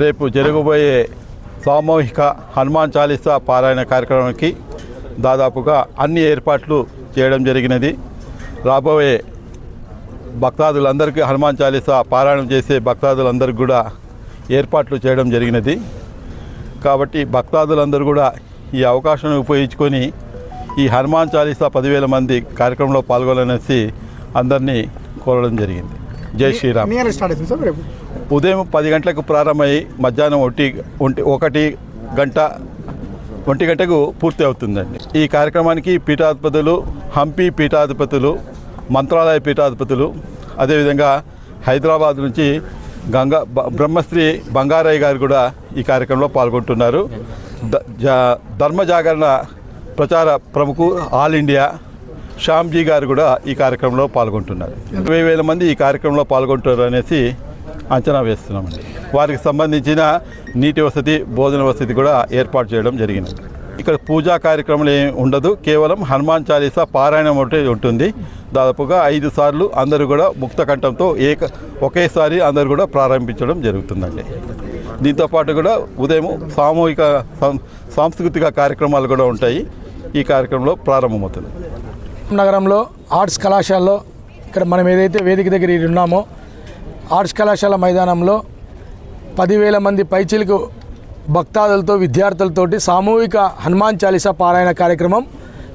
రేపు జరగబోయే సామూహిక హనుమాన్ చాలీసా పారాయణ కార్యక్రమానికి దాదాపుగా అన్ని ఏర్పాట్లు చేయడం జరిగినది. రాబోయే భక్తాదులందరికీ హనుమాన్ చాలీసా పారాయణం చేసే భక్తాదులందరికీ కూడా ఏర్పాట్లు చేయడం జరిగినది. కాబట్టి భక్తాదులందరూ కూడా ఈ అవకాశాన్ని ఉపయోగించుకొని ఈ హనుమాన్ చాలీసా పదివేల మంది కార్యక్రమంలో పాల్గొనాలనేసి అందరినీ కోరడం జరిగింది. జై శ్రీరామ్. ఎన్ని గంటలకు స్టార్ట్ అవుతుంది సార్ రేపు. ఉదయం పది గంటలకు ప్రారంభమై మధ్యాహ్నం ఒకటి ఒంటి ఒకటి గంట ఒంటి గంటకు పూర్తి అవుతుందండి. ఈ కార్యక్రమానికి పీఠాధిపతులు హంపి పీఠాధిపతులు మంత్రాలయ పీఠాధిపతులు అదేవిధంగా హైదరాబాద్ నుంచి గంగా బ్రహ్మశ్రీ బంగారయ్య గారు కూడా ఈ కార్యక్రమంలో పాల్గొంటున్నారు. ధర్మ జాగరణ ప్రచార ప్రముఖ ఆల్ ఇండియా శ్యామ్జీ గారు కూడా ఈ కార్యక్రమంలో పాల్గొంటున్నారు. ఇరవై వేల మంది ఈ కార్యక్రమంలో పాల్గొంటారు అనేసి అంచనా వేస్తున్నామండి. వారికి సంబంధించిన నీటి వసతి భోజన వసతి కూడా ఏర్పాటు చేయడం జరిగింది ఇక్కడ పూజా కార్యక్రమాలు ఏమి ఉండదు. కేవలం హనుమాన్ చాలీసా పారాయణం ఒకటి ఉంటుంది. దాదాపుగా ఐదు సార్లు అందరూ కూడా ముక్త కంఠంతో ఏక ఒకేసారి అందరూ కూడా ప్రారంభించడం జరుగుతుందండి. దీంతో పాటు కూడా ఉదయం సామూహిక సాంస్కృతిక కార్యక్రమాలు కూడా ఉంటాయి. ఈ కార్యక్రమంలో ప్రారంభమవుతుంది. నగరంలో ఆర్ట్స్ కళాశాలలో ఇక్కడ మనం ఏదైతే వేదిక దగ్గర ఉన్నామో ఆర్ట్స్ కళాశాల మైదానంలో పదివేల మంది పైచిలకు భక్తాదులతో విద్యార్థులతోటి సామూహిక హనుమాన్ చాలీసా పారాయణ కార్యక్రమం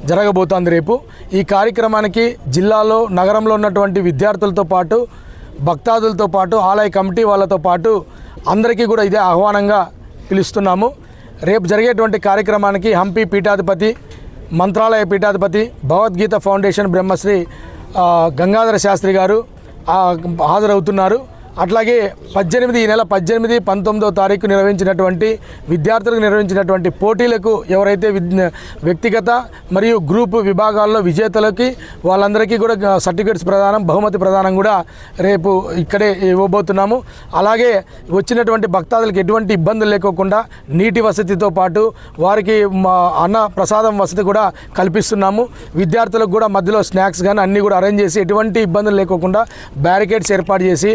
జరగబోతోంది రేపు. ఈ కార్యక్రమానికి జిల్లాలో నగరంలో ఉన్నటువంటి విద్యార్థులతో పాటు భక్తాదులతో పాటు ఆలయ కమిటీ వాళ్ళతో పాటు అందరికీ కూడా ఇదే ఆహ్వానంగా పిలుస్తున్నాము. రేపు జరిగేటువంటి కార్యక్రమానికి హంపి పీఠాధిపతి మంత్రాలయ పీఠాధిపతి భగవద్గీత ఫౌండేషన్ బ్రహ్మశ్రీ గంగాధర శాస్త్రి గారు హాజరవుతున్నారు. అట్లాగే పద్దెనిమిది ఈ నెల పద్దెనిమిది పంతొమ్మిదో తారీఖు నిర్వహించినటువంటి విద్యార్థులకు నిర్వహించినటువంటి పోటీలకు ఎవరైతే విద్- వ్యక్తిగత మరియు గ్రూప్ విభాగాల్లో విజేతలకి వాళ్ళందరికీ కూడా సర్టిఫికేట్స్ ప్రదానం బహుమతి ప్రదానం కూడా రేపు ఇక్కడే ఇవ్వబోతున్నాము. అలాగే వచ్చినటువంటి భక్తాదులకు ఎటువంటి ఇబ్బందులు లేకోకుండా నీటి వసతితో పాటు వారికి మా అన్న ప్రసాదం వసతి కూడా కల్పిస్తున్నాము. విద్యార్థులకు కూడా మధ్యలో స్నాక్స్ కానీ అన్నీ కూడా అరేంజ్ చేసి ఎటువంటి ఇబ్బందులు లేకోకుండా బ్యారికేడ్స్ ఏర్పాటు చేసి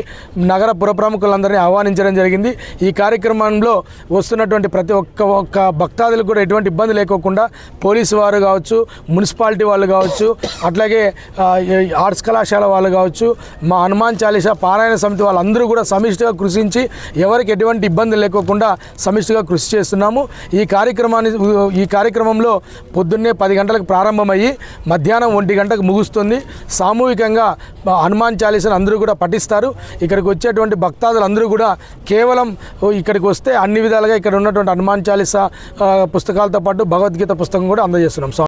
నగర పుర ప్రముఖులందరినీ ఆహ్వానించడం జరిగింది. ఈ కార్యక్రమంలో వస్తున్నటువంటి ప్రతి ఒక్క ఒక్క భక్తాదులకు కూడా ఎటువంటి ఇబ్బంది లేకోకుండా పోలీసు వారు కావచ్చు మున్సిపాలిటీ వాళ్ళు కావచ్చు అట్లాగే ఆర్ట్స్ కళాశాల వాళ్ళు కావచ్చు మా హనుమాన్ చాలీసా పారాయణ సమితి వాళ్ళందరూ కూడా సమిష్టిగా కృషించి ఎవరికి ఎటువంటి ఇబ్బంది లేకోకుండా సమిష్టిగా కృషి చేస్తున్నాము. ఈ కార్యక్రమాన్ని ఈ కార్యక్రమంలో పొద్దున్నే పది గంటలకు ప్రారంభమయ్యి మధ్యాహ్నం ఒంటి గంటకు ముగుస్తుంది. సామూహికంగా హనుమాన్ చాలీసాను అందరూ కూడా పఠిస్తారు. ఇక్కడికి వచ్చి వచ్చేటువంటి భక్తాదులు అందరూ కూడా కేవలం ఇక్కడికి వస్తే అన్ని విధాలుగా ఇక్కడ ఉన్నటువంటి హనుమాన్ చాలీసా పుస్తకాలతో పాటు భగవద్గీత పుస్తకం కూడా అందజేస్తున్నాం.